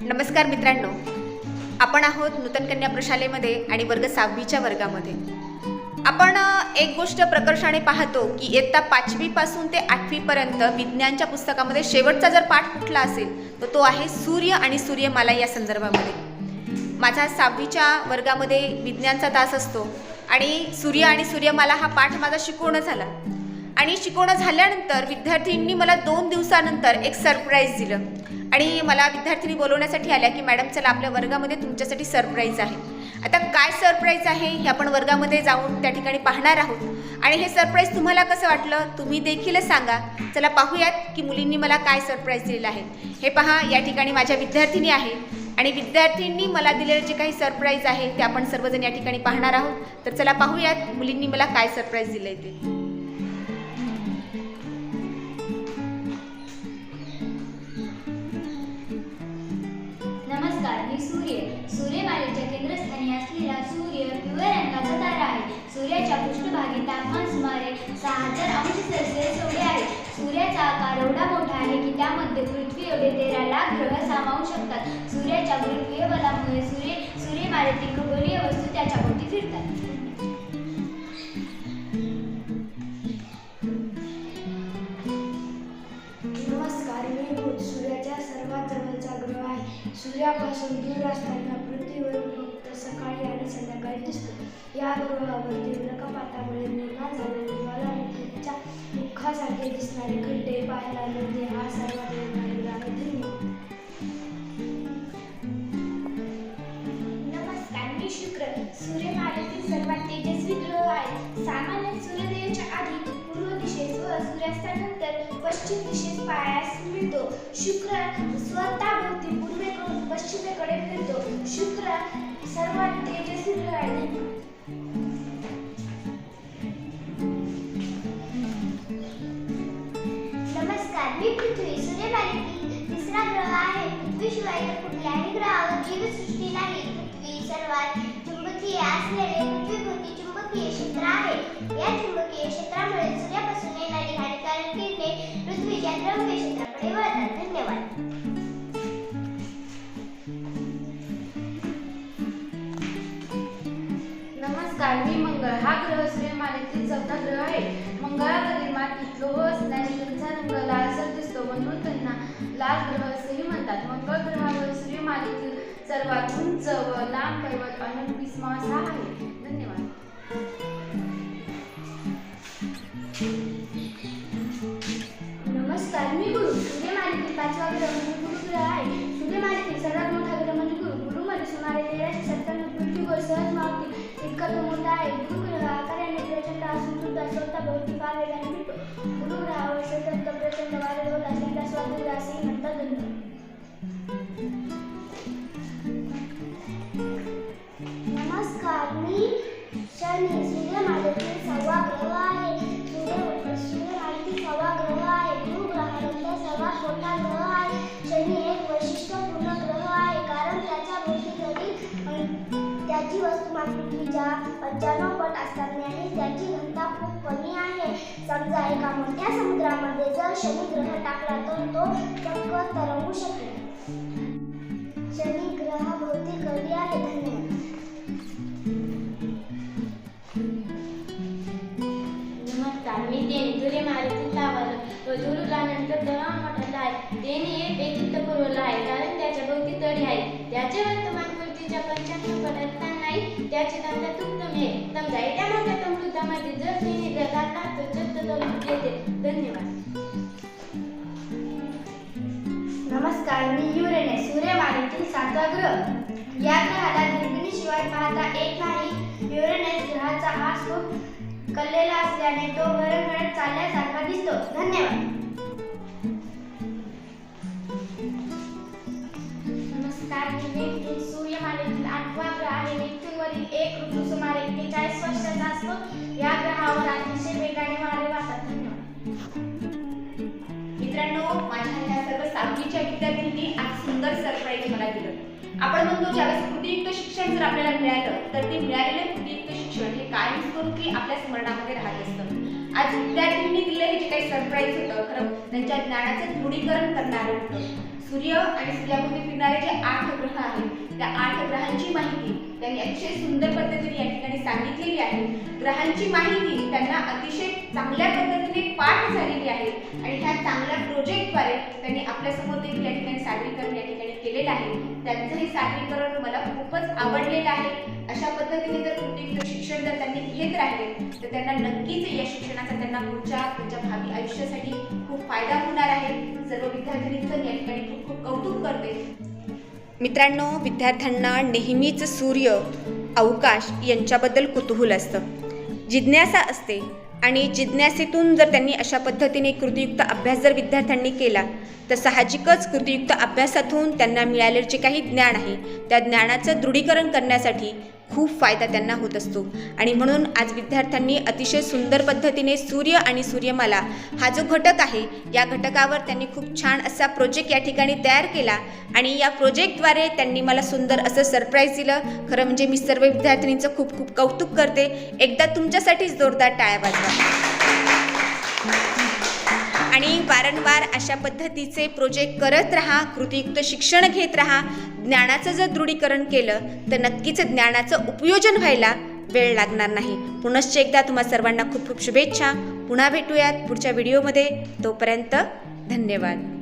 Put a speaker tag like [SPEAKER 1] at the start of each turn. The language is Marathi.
[SPEAKER 1] नमस्कार मित्रांनो. आपण आहोत नूतन कन्या प्रशालेमध्ये आणि वर्ग सहावीच्या वर्गामध्ये. आपण एक गोष्ट प्रकर्षाने पाहतो की इयत्ता पाचवीपासून ते आठवीपर्यंत विज्ञानच्या पुस्तकामध्ये शेवटचा जर पाठ कुठला असेल तर तो आहे सूर्य आणि सूर्यमाला या संदर्भामध्ये. माझा सहावीच्या वर्गामध्ये विज्ञानचा तास असतो आणि सूर्य आणि सूर्यमाला हा पाठ माझा शिकवणं झाला. आणि शिकवणं झाल्यानंतर विद्यार्थींनी मला दोन दिवसानंतर एक सरप्राईज दिलं. आणि मला विद्यार्थिनी बोलवण्यासाठी आल्या की मॅडम चला आपल्या वर्गामध्ये तुमच्यासाठी सरप्राईज आहे. आता काय सरप्राईज आहे हे आपण वर्गामध्ये जाऊन त्या ठिकाणी पाहणार आहोत. आणि हे सरप्राईज तुम्हाला कसं वाटलं तुम्ही देखील सांगा. चला पाहूयात की मुलींनी मला काय सरप्राईज दिलेलं आहे. हे पहा या ठिकाणी माझ्या विद्यार्थिनी आहे. आणि विद्यार्थ्यांनी मला दिलेलं जे काही सरप्राईज आहे ते आपण सर्वजण या ठिकाणी पाहणार आहोत. तर चला पाहूयात मुलींनी मला काय सरप्राईज दिलं आहे ते.
[SPEAKER 2] सूर्य. सूर्यमालेच्या केंद्रस्थानी असलेला सूर्य पिवळ्या रंगाचा तारा आहे. सूर्याच्या पृष्ठभागी तापमान सुमारे सहा हजार अंश सेल्सिअस एवढे आहे. सूर्याचा आकार एवढा मोठा आहे की त्यामध्ये पृथ्वी एवढे तेरा लाख ग्रह सामावू शकतात. सूर्याच्या गुरुत्वीय बलामुळे सूर्य सूर्यमालेतील खगोलीय वस्तू त्याच्या भोवती फिरतात.
[SPEAKER 3] सूर्यापासून दूर असताना पृथ्वीवरून फक्त सकाळी आणि संध्याकाळी दिसतो या ग्रहावरती नकपातामुळे निर्माण झालेले ज्वालामुखीच्या मुखासारखे दिसणारे खड्डे पाहायला मिळते हा सर्वात
[SPEAKER 2] आणि शुक्र सूर्यमालेतील सर्वात तेजस्वी ग्रह आहे सामान्य सूर्योदयाच्या आधी पूर्व दिशेस व सूर्यास्तानंतर पश्चिम दिशेस पायास मिळतो. शुक्र स्वतः भोवती पूर्वेकडून पश्चिमेकडे फिरतो. शुक्र सर्वात तेजस्वी ग्रह आहे. चुंबकीय असलेले पृथ्वीभोवती चुंबकीय क्षेत्र आहे या चुंबकीय क्षेत्रामुळे सूर्यापासून येणारी हानिकारक किरणे पृथ्वीच्या द्रव्य क्षेत्राकडे वळतात धन्यवाद
[SPEAKER 4] नमस्कार मी मंगळ हा ग्रह सूर्यमालेत सर्वात उंच व लांब पर्वत ऑलिम्पिस मास हा आहे. धन्यवाद.
[SPEAKER 2] नमस्कार मी गुरु. सूर्य मालिकेत पाचवा ग्रह म्हणजे गुरुग्रह आहे. सूर्य मालिकेत सर्वात मोठा ग्रह म्हणजे गुरु गुरुमध्ये सुमारे तेराशे सत्त्याण्णव पृथ्वीवर सहज मावतील इतका तो मोठा आहे. गुरुग्रह आकाराने प्रचंड असून सुद्धा स्वतः भोवती फार वेगाने मिळतो. गुरुग्रहावर सतत प्रचंड वारे होत असल्याचा स्वातंत्र्य असेही म्हणतात त्याची वस्तुमान पृथ्वीच्या पंच्याण्णव पट असताना आणि त्याची घनता खूप कमी आहे. समजा एका मोठ्या समुद्रामध्ये जर शनी ग्रह टाकला तर तो चक्क तरंगू शकेल.
[SPEAKER 5] शनिग्रह नाही त्याचे दंड तुम हे समजा एका मोठ्या अमृतामध्ये जर तिने घातला तर चक्क येते धन्यवाद.
[SPEAKER 2] नमस्कार मी युरेनस सूर्यमालेतील सातवा ग्रह या ग्रहाला दुर्बिणीशिवाय पाहता येत नाही. युरेनस ग्रहाचा हा खूप कललेला असल्याने तो घरघरत चालल्यासारखा दिसतो. धन्यवाद.
[SPEAKER 1] सर्व विद्यार्थ्यांनी आज सुंदर सरप्राईज मला दिलं. आपण म्हणतो ज्यावेळेस कृतीयुक्त शिक्षण जर आपल्याला मिळालं तर ते मिळालेलं कृतीयुक्त शिक्षण हे कायमस्वरूपी आपल्या स्मरणामध्ये राहत असतं. आज विद्यार्थ्यांनी दिलं हे जे काही सरप्राईज होतं खरं त्यांच्या ज्ञानाचं दृढीकरण करणारं होतं. सूर्य आणि सूर्यामध्ये फिरणारे जे आठ ग्रह आहेत त्या आठ ग्रहांची माहिती त्यांनी अतिशय सुंदर पद्धतीने या ठिकाणी सांगितलेली आहे. ग्रहांची माहिती त्यांना अतिशय चांगल्या पद्धतीने पाठ झालेली आहे. आणि ह्या चांगल्या प्रोजेक्टद्वारे त्यांनी आपल्यासमोर देखील या ठिकाणी सादरीकरण या ठिकाणी केलेलं आहे. त्यांचं हे सादरीकरण मला खूपच आवडलेलं आहे. अशा पद्धतीने जर कुठे शिक्षण जर त्यांनी घेत राहिले तर त्यांना नक्कीच या शिक्षणाचा त्यांना पुढच्या त्यांच्या भावी आयुष्यासाठी खूप फायदा होणार आहे. सर्व विद्यार्थ्यांचं या ठिकाणी खूप खूप कौतुक करते. मित्रांनो विद्यार्थ्यांना नेहमीच सूर्य अवकाश यांच्याबद्दल कुतूहल असतं. जिज्ञासा असते आणि जिज्ञासेतून जर त्यांनी अशा पद्धतीने कृतीयुक्त अभ्यास जर विद्यार्थ्यांनी केला तर साहजिकच कृतीयुक्त अभ्यासातून त्यांना मिळालेले जे काही ज्ञान आहे त्या ज्ञानाचं दृढीकरण करण्यासाठी खूप फायदा त्यांना होत असतो. आणि म्हणून आज विद्यार्थ्यांनी अतिशय सुंदर पद्धतीने सूर्य आणि सूर्यमाला हा जो घटक आहे या घटकावर त्यांनी खूप छान असा प्रोजेक्ट या ठिकाणी तयार केला. आणि या प्रोजेक्टद्वारे त्यांनी मला सुंदर असं सरप्राईज दिलं. खरं म्हणजे मी सर्व विद्यार्थिनींचं खूप खूप कौतुक करते. एकदा तुमच्यासाठीच जोरदार टाळ्या वाजवा. आणि वारंवार अशा पद्धतीचे प्रोजेक्ट करत राहा कृतीयुक्त शिक्षण घेत राहा. ज्ञानाचं जर दृढीकरण केलं तर नक्कीच ज्ञानाचं उपयोजन व्हायला वेळ लागणार नाही. पुनश्च एकदा तुम्हा सर्वांना खूप खूप शुभेच्छा. पुन्हा भेटूयात पुढच्या व्हिडिओमध्ये. तोपर्यंत धन्यवाद.